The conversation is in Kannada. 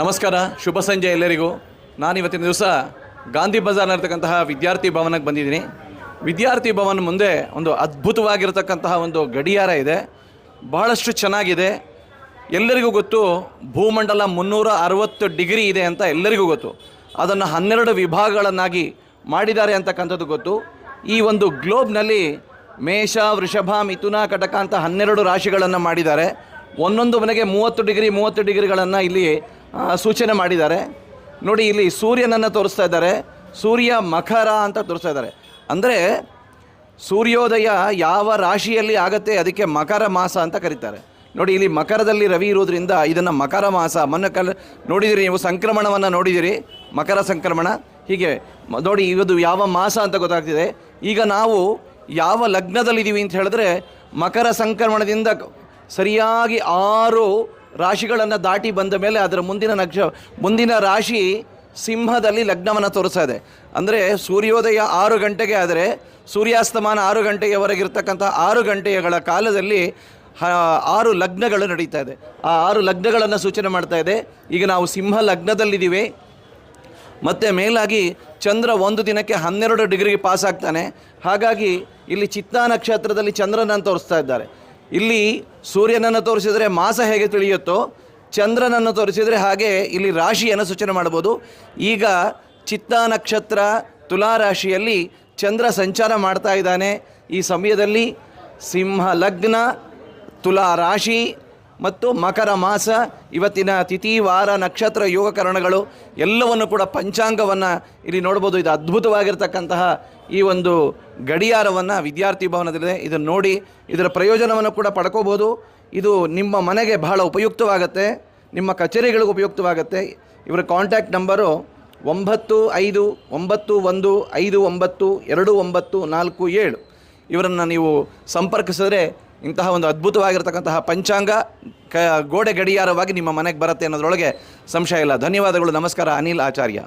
ನಮಸ್ಕಾರ, ಶುಭ ಸಂಜೆ ಎಲ್ಲರಿಗೂ. ನಾನು ಇವತ್ತಿನ ದಿವಸ ಗಾಂಧಿ ಬಜಾರ್ನಲ್ಲಿರ್ತಕ್ಕಂತಹ ವಿದ್ಯಾರ್ಥಿ ಭವನಕ್ಕೆ ಬಂದಿದ್ದೀನಿ. ವಿದ್ಯಾರ್ಥಿ ಭವನ ಮುಂದೆ ಒಂದು ಅದ್ಭುತವಾಗಿರತಕ್ಕಂತಹ ಒಂದು ಗಡಿಯಾರ ಇದೆ. ಬಹಳಷ್ಟು ಚೆನ್ನಾಗಿದೆ. ಎಲ್ಲರಿಗೂ ಗೊತ್ತು, ಭೂಮಂಡಲ ಮುನ್ನೂರ ಅರವತ್ತು ಡಿಗ್ರಿ ಇದೆ ಅಂತ ಎಲ್ಲರಿಗೂ ಗೊತ್ತು. ಅದನ್ನು ಹನ್ನೆರಡು ವಿಭಾಗಗಳನ್ನಾಗಿ ಮಾಡಿದ್ದಾರೆ ಅಂತಕ್ಕಂಥದ್ದು ಗೊತ್ತು. ಈ ಒಂದು ಗ್ಲೋಬ್ನಲ್ಲಿ ಮೇಷ, ವೃಷಭ, ಮಿಥುನ, ಕಟಕ ಅಂತ ಹನ್ನೆರಡು ರಾಶಿಗಳನ್ನು ಮಾಡಿದ್ದಾರೆ. ಒಂದೊಂದು ಮನೆಗೆ ಮೂವತ್ತು ಡಿಗ್ರಿ, ಮೂವತ್ತು ಡಿಗ್ರಿಗಳನ್ನು ಇಲ್ಲಿ ಸೂಚನೆ ಮಾಡಿದ್ದಾರೆ. ನೋಡಿ, ಇಲ್ಲಿ ಸೂರ್ಯನನ್ನು ತೋರಿಸ್ತಾ ಇದ್ದಾರೆ. ಸೂರ್ಯ ಮಕರ ಅಂತ ತೋರಿಸ್ತಾ ಇದ್ದಾರೆ. ಅಂದರೆ, ಸೂರ್ಯೋದಯ ಯಾವ ರಾಶಿಯಲ್ಲಿ ಆಗತ್ತೆ, ಅದಕ್ಕೆ ಮಕರ ಮಾಸ ಅಂತ ಕರೀತಾರೆ. ನೋಡಿ, ಇಲ್ಲಿ ಮಕರದಲ್ಲಿ ರವಿ ಇರೋದ್ರಿಂದ ಇದನ್ನು ಮಕರ ಮಾಸ, ಮೊನ್ನೆ ಕಲ್ ನೋಡಿದಿರಿ, ನೀವು ಸಂಕ್ರಮಣವನ್ನು ನೋಡಿದಿರಿ. ಮಕರ ಸಂಕ್ರಮಣ, ಹೀಗೆ. ನೋಡಿ, ಇದು ಯಾವ ಮಾಸ ಅಂತ ಗೊತ್ತಾಗ್ತಿದೆ. ಈಗ ನಾವು ಯಾವ ಲಗ್ನದಲ್ಲಿದ್ದೀವಿ ಅಂತ ಹೇಳಿದ್ರೆ ಮಕರ ಸಂಕ್ರಮಣದಿಂದ ಸರಿಯಾಗಿ ಆರು ರಾಶಿಗಳನ್ನು ದಾಟಿ ಬಂದ ಮೇಲೆ ಅದರ ಮುಂದಿನ ನಕ್ಷ, ಮುಂದಿನ ರಾಶಿ ಸಿಂಹದಲ್ಲಿ ಲಗ್ನವನ್ನು ತೋರಿಸ್ತಾ ಇದೆ. ಅಂದರೆ ಸೂರ್ಯೋದಯ ಆರು ಗಂಟೆಗೆ ಆದರೆ ಸೂರ್ಯಾಸ್ತಮಾನ ಆರು ಗಂಟೆಯವರೆಗಿರ್ತಕ್ಕಂಥ ಆರು ಗಂಟೆಗಳ ಕಾಲದಲ್ಲಿ ಆರು ಲಗ್ನಗಳು ನಡೀತಾ ಇದೆ. ಆ ಆರು ಲಗ್ನಗಳನ್ನು ಸೂಚನೆ ಮಾಡ್ತಾ ಇದೆ. ಈಗ ನಾವು ಸಿಂಹ ಲಗ್ನದಲ್ಲಿದ್ದೀವಿ. ಮತ್ತು ಮೇಲಾಗಿ ಚಂದ್ರ ಒಂದು ದಿನಕ್ಕೆ ಹನ್ನೆರಡು ಡಿಗ್ರಿಗೆ ಪಾಸ್ ಆಗ್ತಾನೆ. ಹಾಗಾಗಿ ಇಲ್ಲಿ ಚಿತ್ತಾ ನಕ್ಷತ್ರದಲ್ಲಿ ಚಂದ್ರನನ್ನು ತೋರಿಸ್ತಾ ಇದ್ದಾರೆ. ಇಲ್ಲಿ ಸೂರ್ಯನನ್ನು ತೋರಿಸಿದರೆ ಮಾಸ ಹೇಗೆ ತಿಳಿಯುತ್ತೋ, ಚಂದ್ರನನ್ನು ತೋರಿಸಿದರೆ ಹಾಗೆ ಇಲ್ಲಿ ರಾಶಿಯನ್ನು ಸೂಚನೆ ಮಾಡ್ಬೋದು ಈಗ ಚಿತ್ತ ನಕ್ಷತ್ರ ತುಲಾ ರಾಶಿಯಲ್ಲಿ ಚಂದ್ರ ಸಂಚಾರ ಮಾಡ್ತಾ ಇದ್ದಾನೆ. ಈ ಸಮಯದಲ್ಲಿ ಸಿಂಹ ಲಗ್ನ ತುಲಾ ರಾಶಿ ಮತ್ತು ಮಕರ ಮಾಸ, ಇವತ್ತಿನ ತಿಥಿ, ವಾರ, ನಕ್ಷತ್ರ, ಯೋಗಕರಣಗಳು, ಎಲ್ಲವನ್ನು ಕೂಡ ಪಂಚಾಂಗವನ್ನು ಇಲ್ಲಿ ನೋಡ್ಬೋದು. ಇದು ಅದ್ಭುತವಾಗಿರ್ತಕ್ಕಂತಹ ಈ ಒಂದು ಗಡಿಯಾರವನ್ನು ವಿದ್ಯಾರ್ಥಿ ಭವನದಲ್ಲಿದೆ. ಇದನ್ನು ನೋಡಿ ಇದರ ಪ್ರಯೋಜನವನ್ನು ಕೂಡ ಪಡ್ಕೋಬೋದು. ಇದು ನಿಮ್ಮ ಮನೆಗೆ ಬಹಳ ಉಪಯುಕ್ತವಾಗುತ್ತೆ. ನಿಮ್ಮ ಕಚೇರಿಗಳಿಗೂ ಉಪಯುಕ್ತವಾಗುತ್ತೆ. ಇವರ ಕಾಂಟ್ಯಾಕ್ಟ್ ನಂಬರು ಒಂಬತ್ತು ಐದು ಒಂಬತ್ತು ಒಂದು ಐದು ಒಂಬತ್ತು ಎರಡು ಒಂಬತ್ತು ನಾಲ್ಕು ಏಳು. ಇವರನ್ನು ನೀವು ಸಂಪರ್ಕಿಸಿದ್ರೆ ಇಂತಹ ಒಂದು ಅದ್ಭುತವಾಗಿರ್ತಕ್ಕಂತಹ ಪಂಚಾಂಗ, ಕ ಗೋಡೆ ಗಡಿಯಾರವಾಗಿ ನಿಮ್ಮ ಮನೆಗೆ ಬರುತ್ತೆ ಅನ್ನೋದ್ರೊಳಗೆ ಸಂಶಯ ಇಲ್ಲ. ಧನ್ಯವಾದಗಳು. ನಮಸ್ಕಾರ. ಅನಿಲ್ ಆಚಾರ್ಯ.